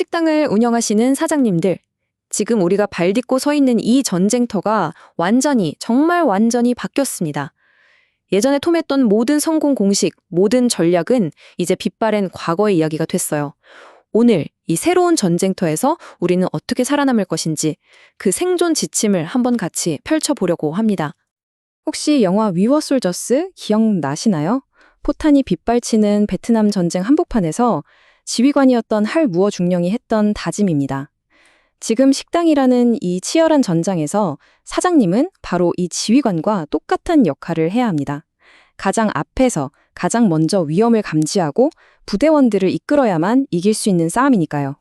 식당을 운영하시는 사장님들, 지금 우리가 발 딛고 서 있는 이 전쟁터가 완전히, 정말 완전히 바뀌었습니다. 예전에 통했던 모든 성공 공식, 모든 전략은 이제 빛바랜 과거의 이야기가 됐어요. 오늘 이 새로운 전쟁터에서 우리는 어떻게 살아남을 것인지 그 생존 지침을 한번 같이 펼쳐보려고 합니다. 혹시 영화 위워 솔저스 기억나시나요? 포탄이 빗발치는 베트남 전쟁 한복판에서 지휘관이었던 할 무어 중령이 했던 다짐입니다. 지금 식당이라는 이 치열한 전장에서 사장님은 바로 이 지휘관과 똑같은 역할을 해야 합니다. 가장 앞에서 가장 먼저 위험을 감지하고 부대원들을 이끌어야만 이길 수 있는 싸움이니까요.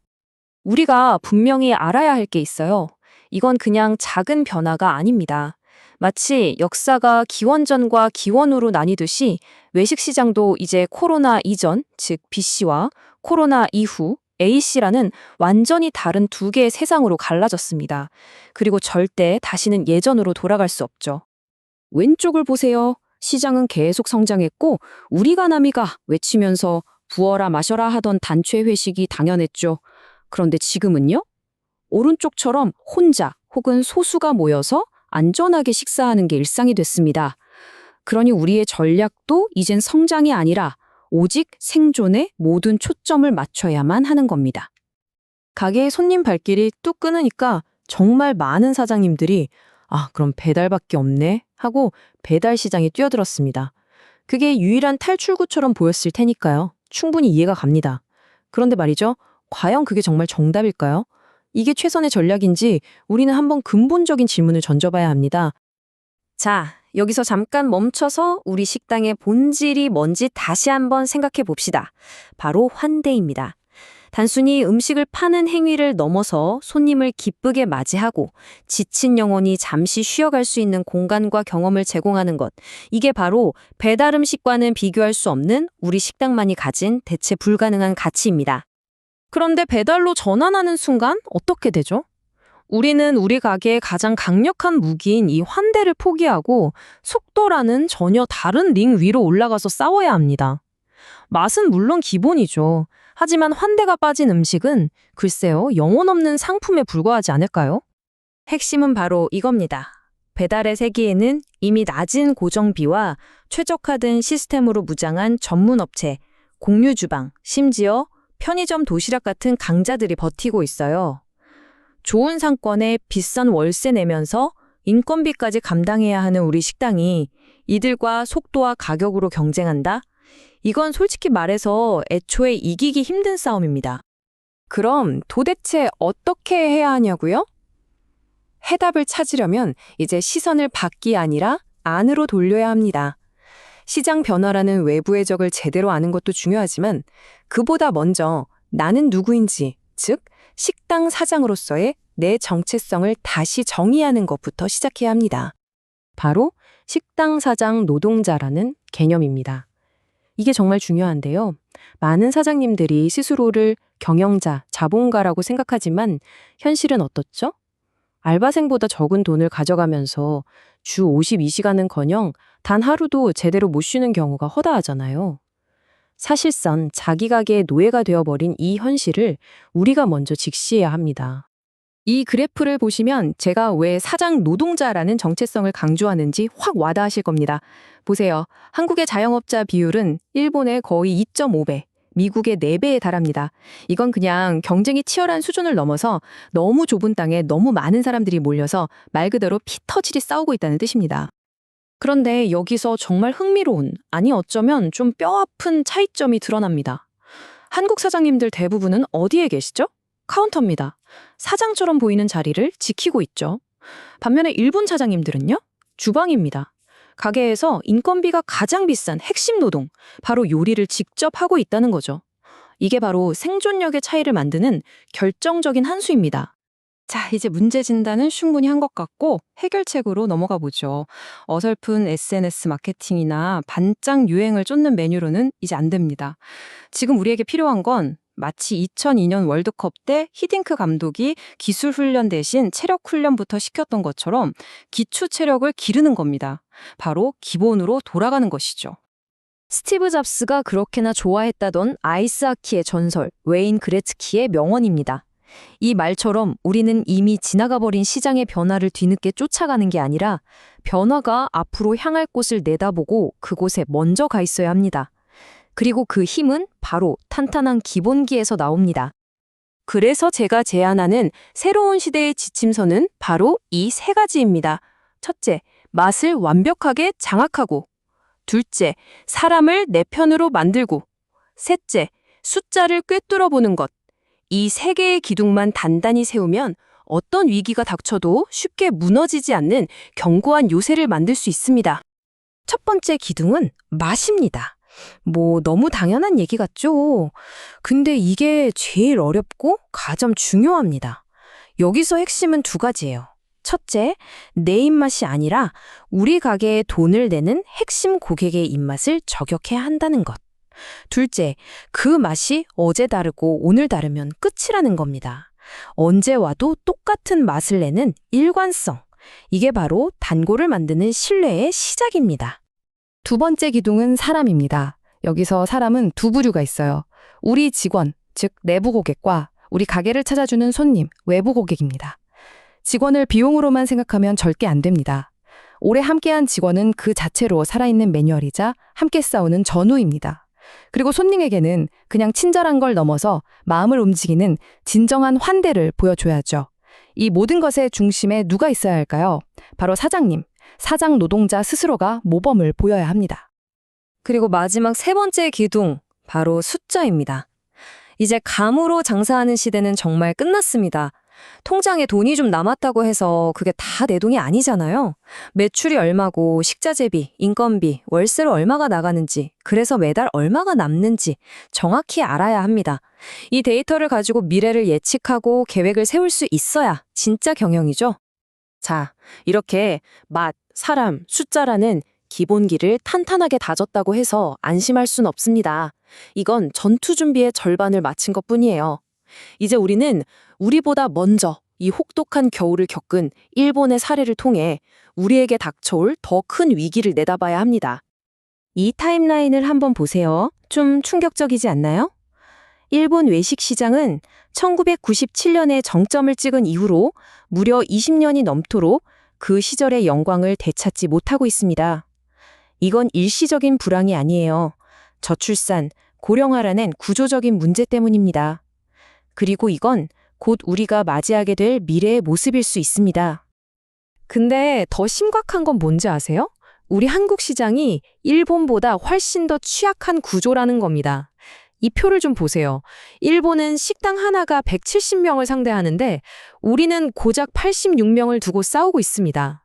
우리가 분명히 알아야 할 게 있어요. 이건 그냥 작은 변화가 아닙니다. 마치 역사가 기원전과 기원후로 나뉘듯이 외식 시장도 이제 코로나 이전, 즉 BC와 코로나 이후 A씨라는 완전히 다른 두 개의 세상으로 갈라졌습니다. 그리고 절대 다시는 예전으로 돌아갈 수 없죠. 왼쪽을 보세요. 시장은 계속 성장했고 우리가 남이가 외치면서 부어라 마셔라 하던 단체 회식이 당연했죠. 그런데 지금은요? 오른쪽처럼 혼자 혹은 소수가 모여서 안전하게 식사하는 게 일상이 됐습니다. 그러니 우리의 전략도 이젠 성장이 아니라 오직 생존에 모든 초점을 맞춰야만 하는 겁니다. 가게의 손님 발길이 뚝 끊으니까 정말 많은 사장님들이 아, 그럼 배달밖에 없네 하고 배달 시장에 뛰어들었습니다. 그게 유일한 탈출구처럼 보였을 테니까요. 충분히 이해가 갑니다. 그런데 말이죠. 과연 그게 정말 정답일까요? 이게 최선의 전략인지 우리는 한번 근본적인 질문을 던져봐야 합니다. 자, 여기서 잠깐 멈춰서 우리 식당의 본질이 뭔지 다시 한번 생각해 봅시다. 바로 환대입니다. 단순히 음식을 파는 행위를 넘어서 손님을 기쁘게 맞이하고 지친 영혼이 잠시 쉬어갈 수 있는 공간과 경험을 제공하는 것. 이게 바로 배달 음식과는 비교할 수 없는 우리 식당만이 가진 대체 불가능한 가치입니다. 그런데 배달로 전환하는 순간 어떻게 되죠? 우리는 우리 가게의 가장 강력한 무기인 이 환대를 포기하고 속도라는 전혀 다른 링 위로 올라가서 싸워야 합니다. 맛은 물론 기본이죠. 하지만 환대가 빠진 음식은 글쎄요, 영혼 없는 상품에 불과하지 않을까요? 핵심은 바로 이겁니다. 배달의 세계에는 이미 낮은 고정비와 최적화된 시스템으로 무장한 전문 업체, 공유 주방, 심지어 편의점 도시락 같은 강자들이 버티고 있어요. 좋은 상권에 비싼 월세 내면서 인건비까지 감당해야 하는 우리 식당이 이들과 속도와 가격으로 경쟁한다? 이건 솔직히 말해서 애초에 이기기 힘든 싸움입니다. 그럼 도대체 어떻게 해야 하냐고요? 해답을 찾으려면 이제 시선을 밖이 아니라 안으로 돌려야 합니다. 시장 변화라는 외부의 적을 제대로 아는 것도 중요하지만 그보다 먼저 나는 누구인지, 즉 식당 사장으로서의 내 정체성을 다시 정의하는 것부터 시작해야 합니다. 바로 식당 사장 노동자라는 개념입니다. 이게 정말 중요한데요. 많은 사장님들이 스스로를 경영자, 자본가라고 생각하지만 현실은 어떻죠? 알바생보다 적은 돈을 가져가면서 주 52시간은 커녕 단 하루도 제대로 못 쉬는 경우가 허다하잖아요. 사실상 자기 가게의 노예가 되어버린 이 현실을 우리가 먼저 직시해야 합니다. 이 그래프를 보시면 제가 왜 사장 노동자라는 정체성을 강조하는지 확 와닿으실 겁니다. 보세요. 한국의 자영업자 비율은 일본의 거의 2.5배, 미국의 4배에 달합니다. 이건 그냥 경쟁이 치열한 수준을 넘어서 너무 좁은 땅에 너무 많은 사람들이 몰려서 말 그대로 피 터지리 싸우고 있다는 뜻입니다. 그런데 여기서 정말 흥미로운, 아니 어쩌면 좀 뼈아픈 차이점이 드러납니다. 한국 사장님들 대부분은 어디에 계시죠? 카운터입니다. 사장처럼 보이는 자리를 지키고 있죠. 반면에 일본 사장님들은요? 주방입니다. 가게에서 인건비가 가장 비싼 핵심 노동, 바로 요리를 직접 하고 있다는 거죠. 이게 바로 생존력의 차이를 만드는 결정적인 한 수입니다. 자, 이제 문제 진단은 충분히 한 것 같고 해결책으로 넘어가 보죠. 어설픈 SNS 마케팅이나 반짝 유행을 쫓는 메뉴로는 이제 안 됩니다. 지금 우리에게 필요한 건 마치 2002년 월드컵 때 히딩크 감독이 기술 훈련 대신 체력 훈련부터 시켰던 것처럼 기초 체력을 기르는 겁니다. 바로 기본으로 돌아가는 것이죠. 스티브 잡스가 그렇게나 좋아했다던 아이스하키의 전설, 웨인 그레츠키의 명언입니다. 이 말처럼 우리는 이미 지나가 버린 시장의 변화를 뒤늦게 쫓아가는 게 아니라 변화가 앞으로 향할 곳을 내다보고 그곳에 먼저 가 있어야 합니다. 그리고 그 힘은 바로 탄탄한 기본기에서 나옵니다. 그래서 제가 제안하는 새로운 시대의 지침서는 바로 이 세 가지입니다. 첫째, 맛을 완벽하게 장악하고. 둘째, 사람을 내 편으로 만들고. 셋째, 숫자를 꿰뚫어 보는 것. 이 세 개의 기둥만 단단히 세우면 어떤 위기가 닥쳐도 쉽게 무너지지 않는 견고한 요새를 만들 수 있습니다. 첫 번째 기둥은 맛입니다. 뭐 너무 당연한 얘기 같죠? 근데 이게 제일 어렵고 가장 중요합니다. 여기서 핵심은 두 가지예요. 첫째, 내 입맛이 아니라 우리 가게에 돈을 내는 핵심 고객의 입맛을 저격해야 한다는 것. 둘째, 그 맛이 어제 다르고 오늘 다르면 끝이라는 겁니다. 언제 와도 똑같은 맛을 내는 일관성. 이게 바로 단골을 만드는 신뢰의 시작입니다. 두 번째 기둥은 사람입니다. 여기서 사람은 두 부류가 있어요. 우리 직원, 즉 내부 고객과 우리 가게를 찾아주는 손님, 외부 고객입니다. 직원을 비용으로만 생각하면 절대 안 됩니다. 오래 함께한 직원은 그 자체로 살아있는 매뉴얼이자 함께 싸우는 전우입니다. 그리고 손님에게는 그냥 친절한 걸 넘어서 마음을 움직이는 진정한 환대를 보여줘야죠. 이 모든 것의 중심에 누가 있어야 할까요? 바로 사장님, 사장 노동자 스스로가 모범을 보여야 합니다. 그리고 마지막 세 번째 기둥, 바로 숫자입니다. 이제 감으로 장사하는 시대는 정말 끝났습니다. 통장에 돈이 좀 남았다고 해서 그게 다 내 돈이 아니잖아요. 매출이 얼마고, 식자재비, 인건비, 월세로 얼마가 나가는지, 그래서 매달 얼마가 남는지 정확히 알아야 합니다. 이 데이터를 가지고 미래를 예측하고 계획을 세울 수 있어야 진짜 경영이죠. 자, 이렇게 맛, 사람, 숫자라는 기본기를 탄탄하게 다졌다고 해서 안심할 순 없습니다. 이건 전투 준비의 절반을 마친 것 뿐이에요. 이제 우리는 우리보다 먼저 이 혹독한 겨울을 겪은 일본의 사례를 통해 우리에게 닥쳐올 더 큰 위기를 내다봐야 합니다. 이 타임라인을 한번 보세요. 좀 충격적이지 않나요? 일본 외식 시장은 1997년에 정점을 찍은 이후로 무려 20년이 넘도록 그 시절의 영광을 되찾지 못하고 있습니다. 이건 일시적인 불황이 아니에요. 저출산, 고령화라는 구조적인 문제 때문입니다. 그리고 이건 곧 우리가 맞이하게 될 미래의 모습일 수 있습니다. 근데 더 심각한 건 뭔지 아세요? 우리 한국 시장이 일본보다 훨씬 더 취약한 구조라는 겁니다. 이 표를 좀 보세요. 일본은 식당 하나가 170명을 상대하는데 우리는 고작 86명을 두고 싸우고 있습니다.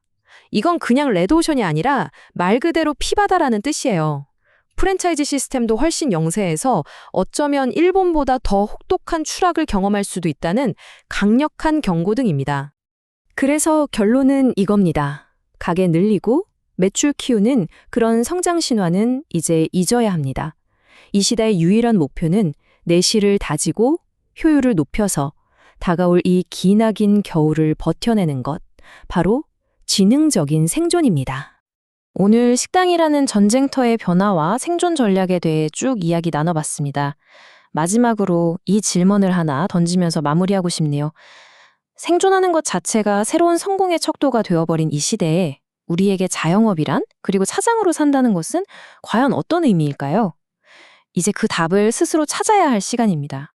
이건 그냥 레드오션이 아니라 말 그대로 피바다라는 뜻이에요. 프랜차이즈 시스템도 훨씬 영세해서 어쩌면 일본보다 더 혹독한 추락을 경험할 수도 있다는 강력한 경고 등입니다. 그래서 결론은 이겁니다. 가게 늘리고 매출 키우는 그런 성장 신화는 이제 잊어야 합니다. 이 시대의 유일한 목표는 내실을 다지고 효율을 높여서 다가올 이 기나긴 겨울을 버텨내는 것, 바로 지능적인 생존입니다. 오늘 식당이라는 전쟁터의 변화와 생존 전략에 대해 쭉 이야기 나눠봤습니다. 마지막으로 이 질문을 하나 던지면서 마무리하고 싶네요. 생존하는 것 자체가 새로운 성공의 척도가 되어버린 이 시대에 우리에게 자영업이란 그리고 차장으로 산다는 것은 과연 어떤 의미일까요? 이제 그 답을 스스로 찾아야 할 시간입니다.